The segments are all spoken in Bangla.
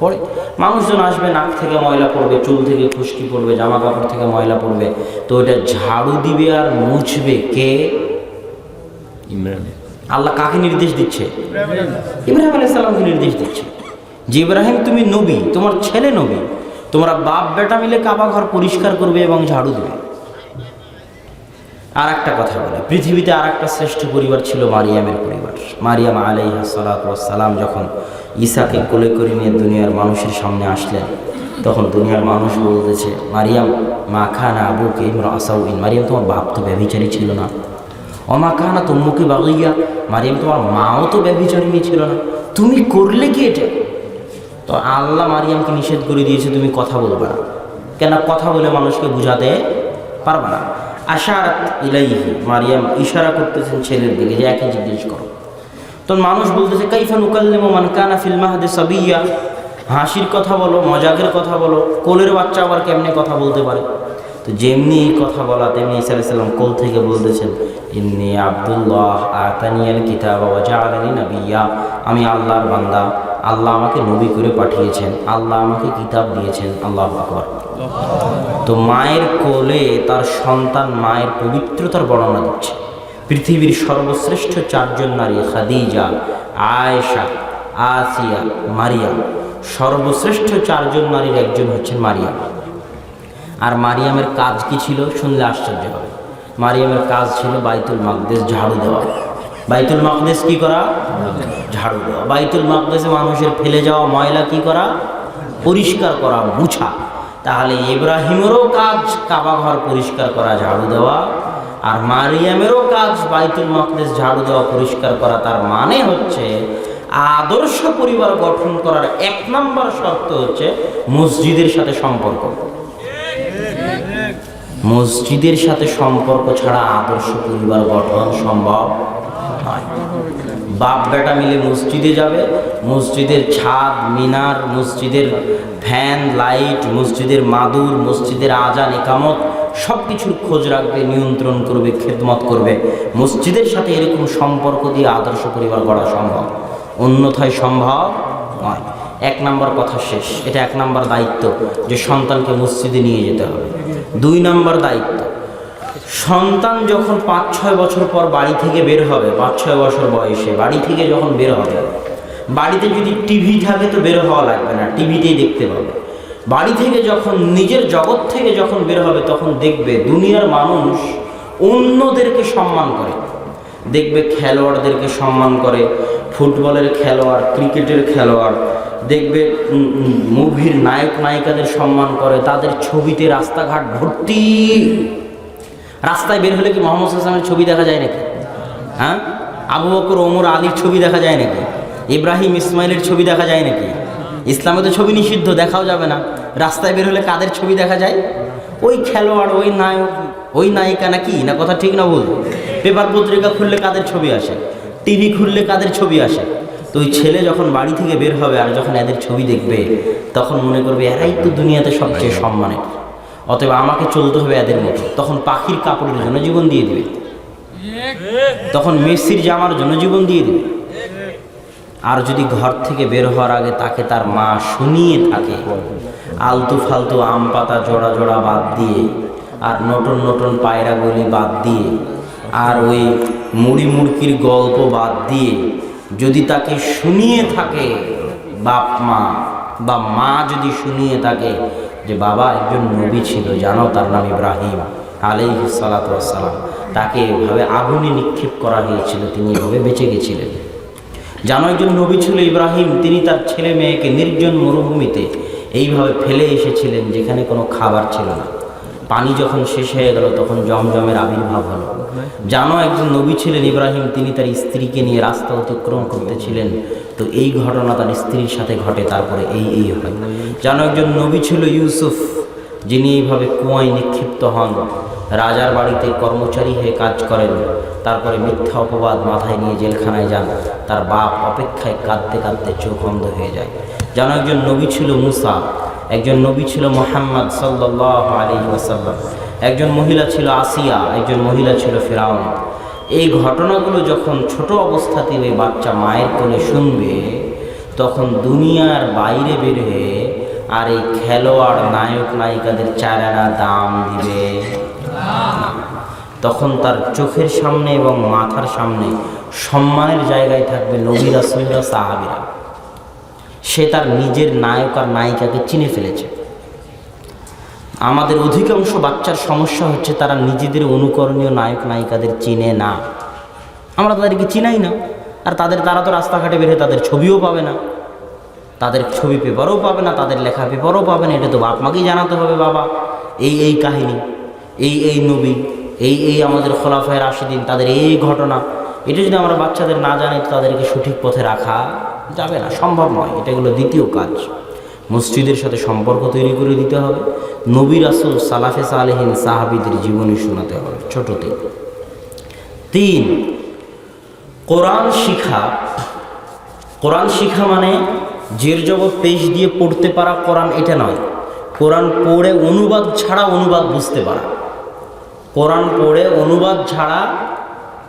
পরে মানুষজন আসবে নাক থেকে ময়লা পড়বে চুল থেকে খুশকি পড়বে জামা কাপড় থেকে ময়লা পড়বে। তো ওটা ঝাড়ু দিবে আর মুছবে কে? আল্লাহ কাকে নির্দেশ দিচ্ছে? ইব্রাহিম আলাইসাল্লামকে নির্দেশ দিচ্ছে। যে ইব্রাহিম তুমি নবী তোমার ছেলে নবী তোমরা বাপ বেটা মিলে কাবা ঘর পরিষ্কার করবে এবং ঝাড়ু দেবে। আর একটা কথা বলে। পৃথিবীতে আর একটা শ্রেষ্ঠ পরিবার ছিল মারিয়ামের পরিবার। মারিয়াম আলাইহা সালাম যখন ঈসাকে কোলে করে নিয়ে দুনিয়ার মানুষের সামনে আসলেন, তখন দুনিয়ার মানুষ বলতেছে, মারিয়াম, মা খানা আবুকে ইমরা আসাউদ্দিন মারিয়াম তোমার বাপ তো ব্যভিচারী ছিল না। অমা কানা তুম্মুকে বাগিয়া মারিয়াম তোমার মাও তো ব্যভিচারিণী ছিল না। তুমি করলে কি এটা? তো আল্লাহ মারিয়ামকে নিষেধ করে দিয়েছে, তুমি কথা বলবে না। কেন কথা বলে মানুষকে বুঝাতে পারবে না? আশারাত ইলাইহি, মারিয়াম ইশারা করতেছেন ছেলের দিকে, যে একই জিজ্ঞেস করো। তখন মানুষ বলতেছে, কাইফা নুকাল্লিমু মান কানা ফিল মাহদি সাবিয়া? হাসির কথা বলো, মজাকের কথা বলো, কোলের বাচ্চা আবার কেমনে কথা বলতে পারে? তো যেমনি কথা বলা, তেমনি ইসা আলাইসাল্লাম কোল থেকে বলতেছেন, ইন্নি আব্দুল্লাহ আতানিয়াল কিতাব ওয়াজাআলানি নাবিয়্যা। আমি আল্লাহর বান্দা, আল্লাহ আমাকে নবী করে পাঠিয়েছেন, আল্লাহ আমাকে কিতাব দিয়েছেন, আল্লাহ আকবর। তো মায়ের কোলে তার সন্তান মায়ের পবিত্রতার বর্ণনা দিচ্ছে। পৃথিবীর সর্বশ্রেষ্ঠ চারজন নারী, খাদিজা, আয়েশা, আসিয়া, মারিয়াম। সর্বশ্রেষ্ঠ চারজন নারীর একজন হচ্ছেন মারিয়াম। আর মারিয়ামের কাজ কি ছিল শুনলে আশ্চর্য হবে। মারিয়ামের কাজ ছিল বাইতুল মাকদেশ ঝাড়ু দেওয়া। বাইতুল মাকদেশ কি করা? ঝাড়ু দেওয়া। বাইতুল মাকদেশে মানুষের ফেলে যাওয়া ময়লা কি করা? পরিষ্কার করা, মুছা। তাহলে ইব্রাহিমেরও কাজ কাবা ঘর পরিষ্কার করা, ঝাড়ু দেওয়া। আর মারিয়ামেরও কাজ বাইতুল মাকদেশ ঝাড়ু দেওয়া, পরিষ্কার করা, তার মানে হচ্ছে আদর্শ পরিবার গঠন করার এক নম্বর শর্ত হচ্ছে মসজিদের সাথে সম্পর্ক। মসজিদের সাথে সম্পর্ক ছাড়া আদর্শ পরিবার গঠন সম্ভব নয়। বাপ বেটা মিলে মসজিদে যাবে, মসজিদের ছাদ, মিনার, মসজিদের ফ্যান, লাইট, মসজিদের মাদুর, মসজিদের আজান, একামত সব কিছুর খোঁজ রাখবে, নিয়ন্ত্রণ করবে, খেদমত করবে। মসজিদের সাথে এরকম সম্পর্ক দিয়ে আদর্শ পরিবার গড়া সম্ভব। অন্যথায় সম্ভব নয়। এক নম্বর কথা শেষ। এটা এক নম্বর দায়িত্ব যে সন্তানকে মসজিদে নিয়ে যেতে হবে। দুই নম্বর দায়িত্ব। সন্তান যখন পাঁচ, ছয় বছর পর বাড়ি থেকে বের হবে, পাঁচ, ছয় বছর বয়সে বাড়ি থেকে যখন বের হবে, বাড়িতে যদি টিভি থাকে তো বের হওয়া লাগবে না, টিভিতেই দেখতে পাবে। বাড়ি থেকে যখন, নিজের জগৎ থেকে যখন বের হবে, তখন দেখবে দুনিয়ার মানুষ অন্যদেরকে সম্মান করে। দেখবে খেলোয়াড়দেরকে সম্মান করে ফুটবলের খেলোয়াড়, ক্রিকেটের খেলোয়াড়। দেখবে মুভির নায়ক, নায়িকাদের সম্মান করে, তাদের ছবিতে রাস্তাঘাট ভর্তি। রাস্তায় বের হলে কি মোহাম্মদ হাসানের ছবি দেখা যায় নাকি? হ্যাঁ? আবু বকর, ওমর, আলীর ছবি দেখা যায় নাকি? ইব্রাহিম, ইসমাইলের ছবি দেখা যায় নাকি? ইসলামে তো ছবি নিষিদ্ধ, দেখাও যাবে না। রাস্তায় বের হলে কাদের ছবি দেখা যায়? ওই খেলোয়াড়, ওই নায়ক, ওই নায়িকা নাকি? না কথা ঠিক না বল পেপার পত্রিকা খুললে কাদের ছবি আসে? টিভি খুললে কাদের ছবি আসে? তো ওই ছেলে যখন বাড়ি থেকে বের হবে আর যখন এদের ছবি দেখবে, তখন মনে করবে এরাই তো দুনিয়াতে সবচেয়ে সম্মানের। অতএব আমাকে চলতে হবে এদের মতো। তখন পাখির কাপড়ের জন্য জীবন দিয়ে দিবে। তখন মেসির জামার জন্য জীবন দিয়ে দিবে। আর যদি ঘর থেকে বের হওয়ার আগে তাকে তার মা শুনিয়ে থাকে, আলতু ফালতু আম পাতা জোড়া জোড়া বাদ দিয়ে, আর নতুন নতুন পায়রাগুলি বাদ দিয়ে, আর ওই মুড়ি মুড়কির গল্প বাদ দিয়ে যদি তাকে শুনিয়ে থাকে বাপ মা বা মা যদি শুনিয়ে থাকে যে বাবা একজন নবী ছিল, জানো তার নাম ইব্রাহিম আলাইহি সালাম তাকে এভাবে আগুনে নিক্ষেপ করা হয়েছিল, তিনি এভাবে বেঁচে গেছিলেন। জানো একজন নবী ছিল ইব্রাহিম, তিনি তার ছেলে মেয়েকে নির্জন মরুভূমিতে এইভাবে ফেলে এসেছিলেন যেখানে কোনো খাবার ছিল না। পানি যখন শেষ হয়ে গেল, তখন জমজমের আবির্ভাব হলো। জানো, একজন নবী ছিলেন ইব্রাহিম, তিনি তার স্ত্রীকে নিয়ে রাস্তা অতিক্রম করতেছিলেন। তো এই ঘটনা তার স্ত্রীর সাথে ঘটে, তারপরে এই এই হয়। জানো, একজন নবী ছিল ইউসুফ, যিনি এইভাবে কুয়ায় নিক্ষিপ্ত হন। রাজার বাড়িতে কর্মচারী হয়ে কাজ করেন। তারপরে মিথ্যা অপবাদ মাথায় নিয়ে জেলখানায় যান। তার বাপ অপেক্ষায় কাঁদতে কাঁদতে চোখ অন্ধ হয়ে যায়। যেন একজন নবী ছিল মুসা, একজন নবী ছিল মোহাম্মদ সাল্লাহ আলী ওয়াসাল্লাম। একজন মহিলা ছিল আসিয়া, একজন মহিলা ছিল ফেরাউন। এই ঘটনাগুলো যখন ছোট অবস্থাতে ওই বাচ্চা মায়ের কোলে শুনবে, তখন দুনিয়ার বাইরে বের হয়ে আর এই খেলোয়াড় নায়ক নায়িকাদের চারানা দাম দিবে। তখন তার চোখের সামনে এবং মাথার সামনে সম্মানের জায়গায় থাকবে নবী রাসুলরা সাহাবিরা। সে তার নিজের নায়ক আর নায়িকাকে চিনে ফেলেছে। আমাদের অধিকাংশ বাচ্চার সমস্যা হচ্ছে তারা নিজেদের অনুকরণীয় নায়ক, নায়িকাদের চিনে না। আমরা তাদেরকে চিনাই না। আর তাদের, তারা তো রাস্তাঘাটে বেরিয়ে তাদের ছবিও পাবে না। তাদের ছবি পেপারও পাবে না, তাদের লেখা পেপারও পাবে না। এটা তো বাপ মাকেই জানাতে হবে, বাবা। এই এই কাহিনী, এই এই নবী, এই এই আমাদের খোলাফায় রাশিদিন, তাদের এই ঘটনা। এটা যদি আমরা বাচ্চাদের না জানি তাদেরকে সঠিক পথে রাখা যাবে না। সম্ভব নয়। এটা হলো দ্বিতীয় কাজ। মসজিদের সাথে সম্পর্ক তৈরি করে দিতে হবে। নবী রাসুল সালাফে সালেহীন সাহাবিদের জীবনী শোনাতে হবে, ছোটতে। তিন, কোরআন শিখা। কোরআন শিখা মানে জের জবর পেশ দিয়ে পড়তে পারা কোরআন এটা নয়। কোরআন পড়ে অনুবাদ ছাড়া অনুবাদ বুঝতে পারা। কোরআন পড়ে অনুবাদ ছাড়া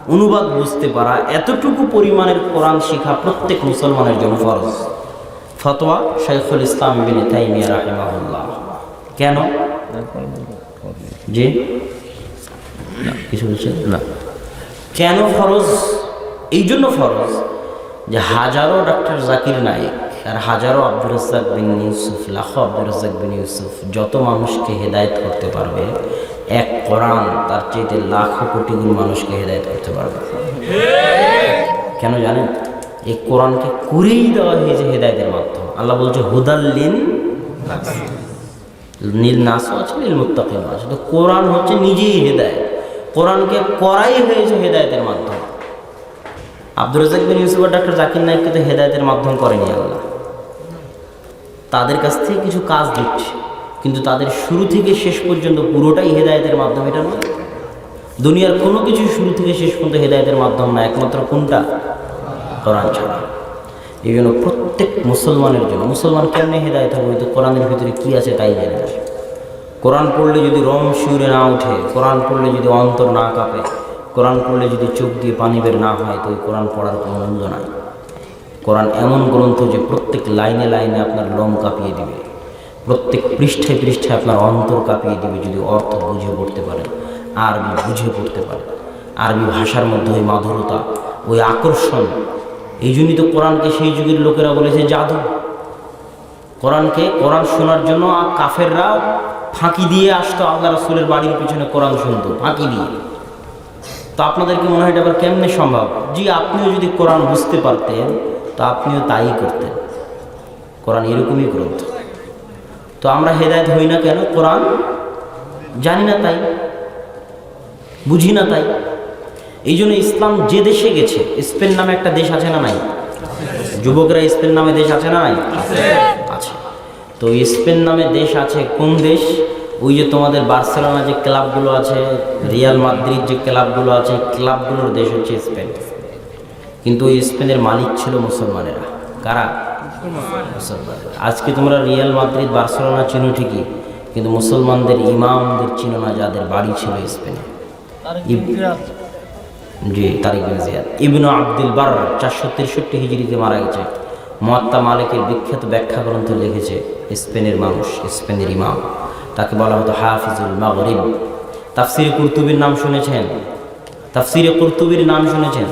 অনুবাদ বুঝতে পারা। এতটুকু পরিমাণের কোরআন শিখা প্রত্যেক মুসলমানের জন্য ফরজ। ফতোয়া শাইখুল ইসলাম বিন তাইমিয়া রাহিমাহুল্লাহ। কেন? জি? কিছু বলছেন না। কেন ফরজ? এই জন্য ফরজ যে হাজারো ডাক্তার জাকির নায়েক আর হাজারো আব্দুর রাজ্জাক বিন ইউসুফ, লাখো আব্দুর রাজ্জাক বিন ইউসুফ যত মানুষকে হেদায়েত করতে পারবে, এক কোরআন তার চাইতে লাখো কোটি গুণ মানুষকে হেদায়েত করতে পারবে। কেন জানেন? এই কোরআনকে করেই দেওয়া হয়েছে হেদায়তের মাধ্যম। আল্লাহ বলছে হুদাল্লিন নীল নাসও আছে নীল মুত্তাকিম আছে তো কোরআন হচ্ছে নিজেই হেদায়েত। কোরআনকে করাই হয়েছে হেদায়েতের মাধ্যম। আব্দুর রাজাক বিন ইউসুফ ডাক্তার জাকির নাইককে তো হেদায়েতের মাধ্যম করেনি আল্লাহ। তাদের কাছ থেকে কিছু কাজ দিচ্ছে, কিন্তু তাদের শুরু থেকে শেষ পর্যন্ত পুরোটাই হেদায়তের মাধ্যম, এটা নয়। দুনিয়ার কোনো কিছু শুরু থেকে শেষ পর্যন্ত হেদায়তের মাধ্যম না, একমাত্র কোনটা? কোরআন ছাড়া। এই জন্য প্রত্যেক মুসলমানের জন্য, মুসলমান কেমনে হেদায়ত হবে? ওই তো কোরআনের ভিতরে কী আছে তাই জানে না। কোরআন পড়লে যদি রম শিউরে না ওঠে কোরআন পড়লে যদি অন্তর না কাঁপে, কোরআন পড়লে যদি চোখ দিয়ে পানি বের না হয়, তো ওই কোরআন পড়ার কোনো মূল্য নাই। কোরআন এমন গ্রন্থ যে প্রত্যেক লাইনে লাইনে আপনার লোম কাঁপিয়ে দিবে। প্রত্যেক পৃষ্ঠায় পৃষ্ঠায় আপনার অন্তর কাঁপিয়ে দিবে যদি অর্থ বুঝে পড়তে পারেন, আরবি বুঝে পড়তে পারেন। আরবি ভাষার মধ্যে ওই মাধুরতা, ওই আকর্ষণ এই জন্যই তো কোরআনকে সেই যুগের লোকেরা বলেছে জাদু। কোরআনকে কোরআন শোনার জন্য আর কাফেররা ফাঁকি দিয়ে আসতো আল্লাহ রসুলের বাড়ির পিছনে কোরআন শুনতো, ফাঁকি দিয়ে। তো আপনাদেরকে মনে হয় এটা আবার কেমনে সম্ভব? জি, আপনিও যদি কোরআন বুঝতে পারতেন, তো আপনিও তাই করতেন। কোরআন এরকমই গ্রন্থ। তো আমরা হেদায়ত হই না কেন? কোরআন জানি না তাই, বুঝি না তাই। এই জন্য ইসলাম যে দেশে গেছে, স্পেন নামে একটা দেশ আছে না নাই? যুবকরা স্পেন নামে দেশ আছে না নাই? আছে। তো স্পেন নামে দেশ আছে কোন দেশ? ওই যে তোমাদের বার্সেলোনা যে ক্লাবগুলো আছে, রিয়াল মাদ্রিদ যে ক্লাবগুলো আছে, ক্লাবগুলোর দেশ হচ্ছে স্পেন। কিন্তু ওই স্পেনের মালিক ছিল মুসলমানেরা। কারা? মুসলমানেরা। আজকে তোমরা রিয়াল মাদ্রিদ, বার্সেলোনা চিনো ঠিকই, কিন্তু মুসলমানদের ইমামদের চিনো না, যাদের বাড়ি ছিল স্পেনে। জি তারিক জিয়াদ। ইবনু আব্দুল বার চারশো তেষট্টি হিজড়িতে মারা গেছে। মোয়াত্তা মালিকের বিখ্যাত ব্যাখ্যা গ্রন্থ লিখেছে, স্পেনের মানুষ, স্পেনের ইমাম। তাকে বলা হতো হাফিজুল মাগরিব। তাফসিরে কুর্তুবির নাম শুনেছেন? তাফসিরে কুর্তুবির নাম শুনেছেন?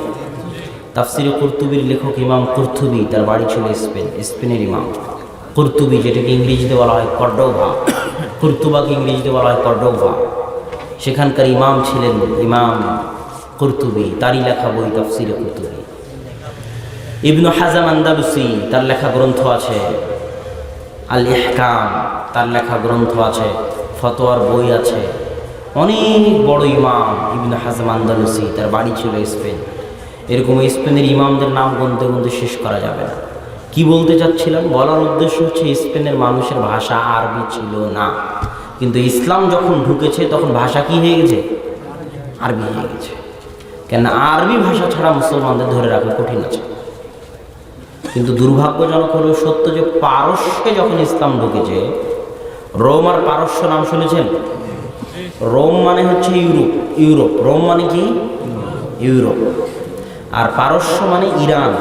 তাফসিরে কুর্তুবির লেখক ইমাম কুর্তুবি, তার বাড়ি ছিল স্পেন, স্পেনের ইমাম। কুর্তুবি যেটাকে ইংরেজিতে বলা হয় কর্ডোভা। কুর্তুবাকে ইংরেজিতে বলা হয় কর্ডোভা। সেখানকার ইমাম ছিলেন ইমাম কুর্তুবি, তারই লেখা বই, তাফসিরে কুর্তুবি। ইবনু হাজাম আন্দালুসি, তার লেখা গ্রন্থ আছে। আল ইহকাম তার লেখা গ্রন্থ আছে। ফতোয়ার বই আছে। অনেক বড় ইমাম ইবনু হাজাম আন্দালুসি, তার বাড়ি ছিল স্পেন। এরকম স্পেনের ইমামদের নাম গুনতে গুনতে শেষ করা যাবে না। কি বলতে চাচ্ছিলাম? বলার উদ্দেশ্য হচ্ছে স্পেনের মানুষের ভাষা আরবি ছিল না। কিন্তু ইসলাম যখন ঢুকেছে, তখন ভাষা কি হয়ে গেছে? আরবি হয়ে গেছে। কেন আরবি ভাষা ছাড়া মুসলমানদের ধরে রাখা কঠিন আছে। কিন্তু দুর্ভাগ্যজনক হলো সত্য যে পারস্যে যখন ইসলাম ঢুকেছে রোম আর পারস্য নাম শুনেছেন? রোম মানে হচ্ছে ইউরোপ ইউরোপ। রোম মানে কি? ইউরোপ। আর পারস্য মানে ইরান।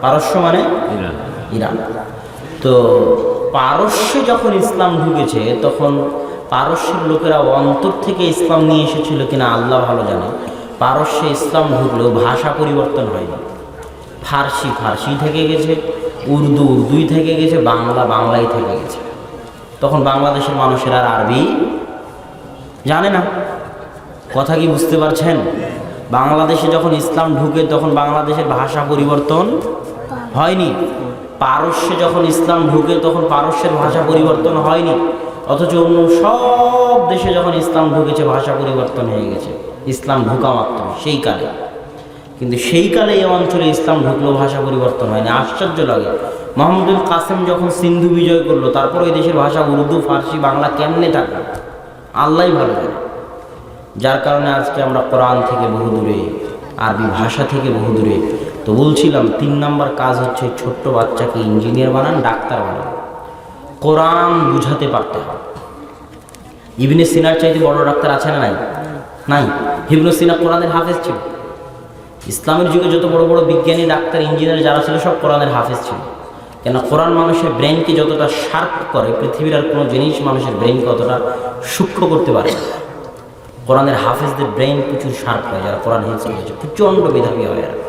পারস্য মানে? ইরান। ইরান। তো পারস্যে যখন ইসলাম ঢুকেছে তখন পারস্যের লোকেরা অন্তর থেকে ইসলাম নিয়ে এসেছিল কিনা আল্লাহ ভালো জানে। পারস্যে ইসলাম ঢুকলেও ভাষা পরিবর্তন হয়নি। ফার্সি ফার্সি থেকে গেছে, উর্দু উর্দুই থেকে গেছে, বাংলা বাংলাই থেকে গেছে। তখন বাংলাদেশের মানুষের আর আরবি জানে না। কথা কি বুঝতে পারছেন? বাংলাদেশে যখন ইসলাম ঢুকে তখন বাংলাদেশের ভাষা পরিবর্তন হয়নি। পারস্যে যখন ইসলাম ঢুকে তখন পারস্যের ভাষা পরিবর্তন হয়নি। অথচ অন্য সব দেশে যখন ইসলাম ঢুকেছে, ভাষা পরিবর্তন হয়ে গেছে। ইসলাম ঢুকা মাত্র, সেই কালে। কিন্তু সেই কালে এই অঞ্চলে ইসলাম ঢুকলো ভাষা পরিবর্তন হয়নি। আশ্চর্য লাগে। মোহাম্মদুল কাসেম যখন সিন্ধু বিজয় করল তারপর ওই দেশের ভাষা উর্দু, ফার্সি, বাংলা কেমনে থাকল আল্লাহ ভালো জানে। যার কারণে আজকে আমরা কোরআন থেকে বহু দূরে, আরবি ভাষা থেকে বহু দূরে। তো বলছিলাম, তিন নম্বর কাজ হচ্ছে ছোট্ট বাচ্চাকে ইঞ্জিনিয়ার বানান, ডাক্তার বানান। কোরআন বুঝাতে পারতে হবে। ইবনে সিনার চাইতে বড় ডাক্তার আছে না নাই? নাই? হিবনু সিনা কোরআনের হাফেজ ছিল। ইসলামের যুগে যত বড় বড় বিজ্ঞানী, ডাক্তার, ইঞ্জিনিয়ার যারা ছিল, সব কোরআনের হাফেজ ছিল। কেন কোরআন মানুষের ব্রেনকে যতটা শার্প করে, পৃথিবীর আর কোনো জিনিস মানুষের ব্রেনকে অতটা সূক্ষ্ম করতে পারে না। কোরআনের হাফেজদের ব্রেন প্রচুর শার্প হয়, যারা কোরআন হেফজ করেছে। প্রচণ্ড মেধাবী হয় এরা।